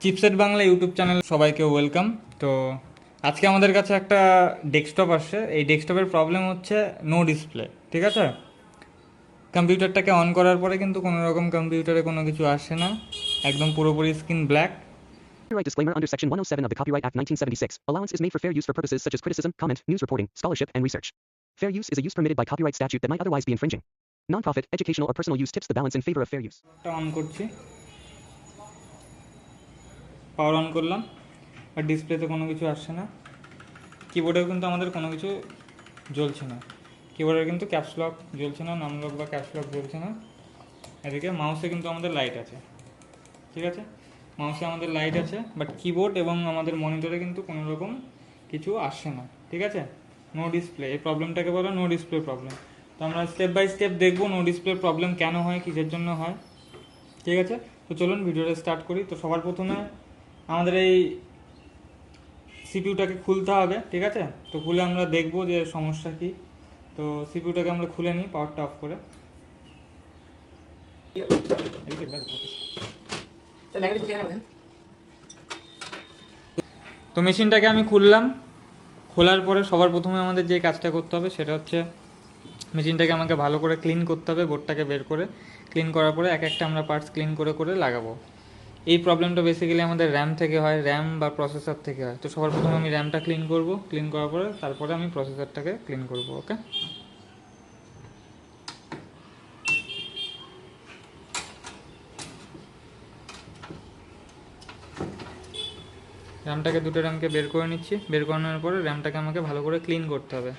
Chipset Bangla YouTube channel সবাইকে welcome তো আজকে আমাদের কাছে একটা ডেস্কটপ আসছে এই ডেস্কটপের প্রবলেম হচ্ছে নো ডিসপ্লে ঠিক আছে কম্পিউটারটাকে অন করার পরে কিন্তু কোনো রকম কম্পিউটারে কোনো কিছু আসে না একদম পুরোপুরি screen black Copyright disclaimer under Section 107 of the Copyright Act 1976. Allowance is made for fair use for purposes such as criticism, comment, news reporting, scholarship, and research. Fair use is a use permitted by copyright statute that might otherwise be infringing. Nonprofit, educational, or personal use tips the balance in favor of fair use. On করছি power on করলাম, আর ডিসপ্লেতে কোনো কিছু আসছে না। কিবোর্ডেও কিন্তু আমাদের কোনো কিছু জ্বলছে না। কিবোর্ডের কিন্তু ক্যাপস লক জ্বলছে না নাম লক বা ক্যাপস লক জ্বলছে না। এদিকে মাউসে কিন্তু আমাদের লাইট আছে। ঠিক আছে? মাউসে আমাদের লাইট আছে বাট কিবোর্ড এবং আমাদের মনিটরে কিন্তু কোনো রকম কিছু আসছে না। ঠিক আছে? নো ডিসপ্লে এই প্রবলেমটাকে বলে নো ডিসপ্লে প্রবলেম তো আমরা স্টেপ বাই স্টেপ দেখব নো ডিসপ্লে প্রবলেম কেন হয়, কিসের জন্য হয়। ঠিক আছে? তো চলুন ভিডিওটা স্টার্ট করি। তো সবার প্রথমে আমাদের এই সিপিউটাকে খুলতে হবে, ঠিক আছে? তো খুলে আমরা দেখব যে সমস্যা কি। তো সিপিউটাকে আমরা খুলে নিই পাওয়ারটা অফ করে। তো মেশিনটাকে আমি খুললাম। খোলার পরে সবার প্রথমে আমাদের যে কাজটা করতে হবে সেটা হচ্ছে মেশিনটাকে আমাকে ভালো করে ক্লিন করতে হবে বোর্ডটাকে বের করে। ক্লিন করার পরে এক একটা আমরা পার্টস ক্লিন করে করে লাগাবো। এই প্রবলেমটা বেসিক্যালি আমাদের র্যাম থেকে হয় র্যাম বা প্রসেসর থেকে হয়। তো সবার প্রথমে আমি র্যামটা ক্লিন করব। ক্লিন করার পরে তারপরে আমি প্রসেসরটাকে ক্লিন করব ওকে র্যামটাকে দুটো র্যামকে বের করে নিচ্ছি। বের করানোর পরে র্যামটাকে আমাকে ভালো করে ক্লিন করতে হবে।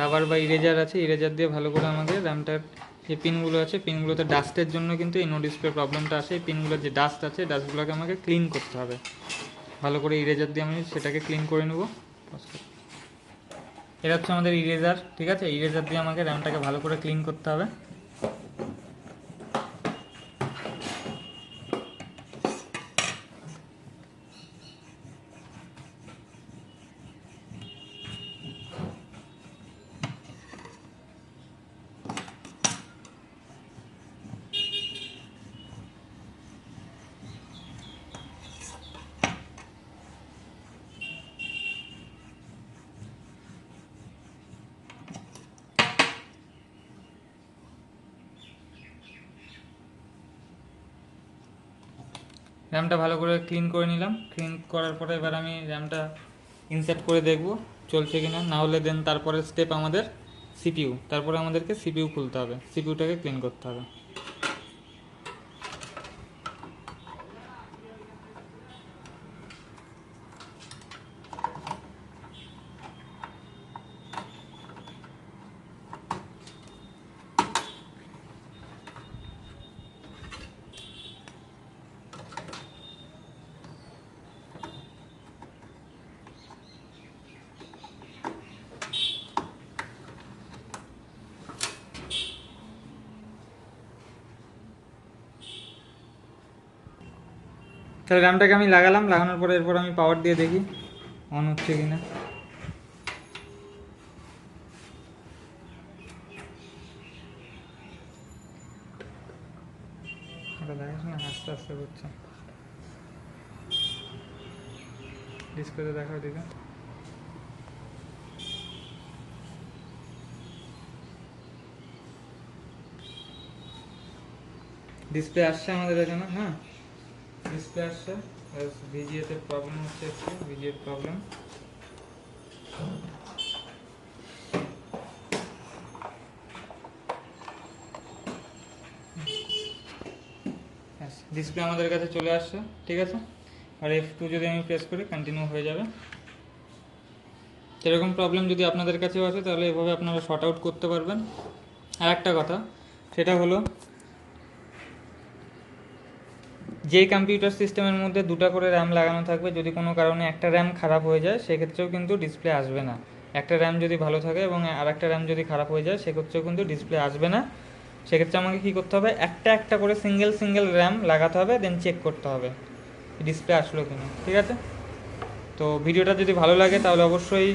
রাবার বা ইরেজার আছে ইরেজার দিয়ে ভালো করে আমাকে র্যামটার যে পিনগুলো আছে পিনগুলোতে ডাস্টের জন্য কিন্তু এই নো ডিসপ্লে প্রবলেমটা আসে। এই পিনগুলোর যে ডাস্ট আছে ডাস্টগুলোকে আমাকে ক্লিন করতে হবে। ভালো করে ইরেজার দিয়ে আমি সেটাকে ক্লিন করে নেব। এটা হচ্ছে আমাদের ইরেজার ঠিক আছে? ইরেজার দিয়ে আমাকে র্যামটাকে ভালো করে ক্লিন করতে হবে। র্যামটা ভালো করে ক্লিন করে নিলাম। ক্লিন করার পরে এবার আমি র্যামটা ইনসার্ট করে দেখব, চলছে কি না হলে দেন তারপরে স্টেপ আমাদের সিপিইউ তারপরে আমাদেরকে সিপিইউ খুলতে হবে। সিপিইউটাকে ক্লিন করতে হবে। তাহলে র্যামটাকে আমি লাগালাম, লাগানোর পরে এরপর আমি পাওয়ার দিয়ে দেখি অন হচ্ছে কিনা। না, আস্তে আস্তে করছে। ডিসপ্লেতে দেখাও দিকে। ডিসপ্লে আসছে আমাদের এখানে হ্যাঁ? ডিসপ্লে আসছে ভিজিএতে প্রবলেম হচ্ছে একটু ভিজিএর প্রবলেম ডিসপ্লে আমাদের কাছে চলে আসছে, ঠিক আছে? আর এফ টু যদি আমি প্রেস করি কন্টিনিউ হয়ে যাবে। এরকম প্রবলেম যদি আপনাদের কাছেও আসে, তাহলে এভাবে আপনারা শর্ট আউট করতে পারবেন। আর একটা কথা, সেটা হলো যেই কম্পিউটার সিস্টেমের মধ্যে দুটো করে র্যাম লাগানো থাকবে, যদি কোনো কারণে একটা র্যাম খারাপ হয়ে যায়, সেক্ষেত্রেও কিন্তু ডিসপ্লে আসবে না। একটা র্যাম যদি ভালো থাকে এবং আর একটা র্যাম যদি খারাপ হয়ে যায়, সেক্ষেত্রেও কিন্তু ডিসপ্লে আসবে না। সেক্ষেত্রে আমাকে কী করতে হবে? একটা একটা করে সিঙ্গেল সিঙ্গেল র্যাম লাগাতে হবে দেন চেক করতে হবে ডিসপ্লে আসলো কিনা। ঠিক আছে? তো ভিডিওটা যদি ভালো লাগে, তাহলে অবশ্যই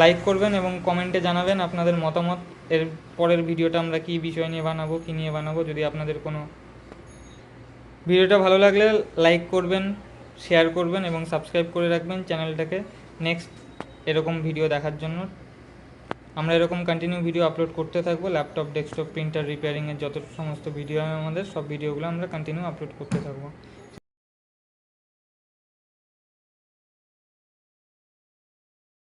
লাইক করবেন এবং কমেন্টে জানাবেন আপনাদের মতামত। এর পরের ভিডিওটা আমরা কী বিষয় নিয়ে বানাবো, কী নিয়ে বানাবো, যদি আপনাদের কোনো ভিডিওটা ভালো লাগলে লাইক করবেন শেয়ার করবেন এবং সাবস্ক্রাইব করে রাখবেন চ্যানেলটাকে নেক্সট এরকম ভিডিও দেখার জন্য। আমরা এরকম কন্টিনিউ ভিডিও আপলোড করতে থাকব ল্যাপটপ ডেস্কটপ প্রিন্টার রিপেয়ারিংয়ের যত সমস্ত ভিডিও আমাদের, সব ভিডিওগুলো আমরা কন্টিনিউ আপলোড করতে থাকব।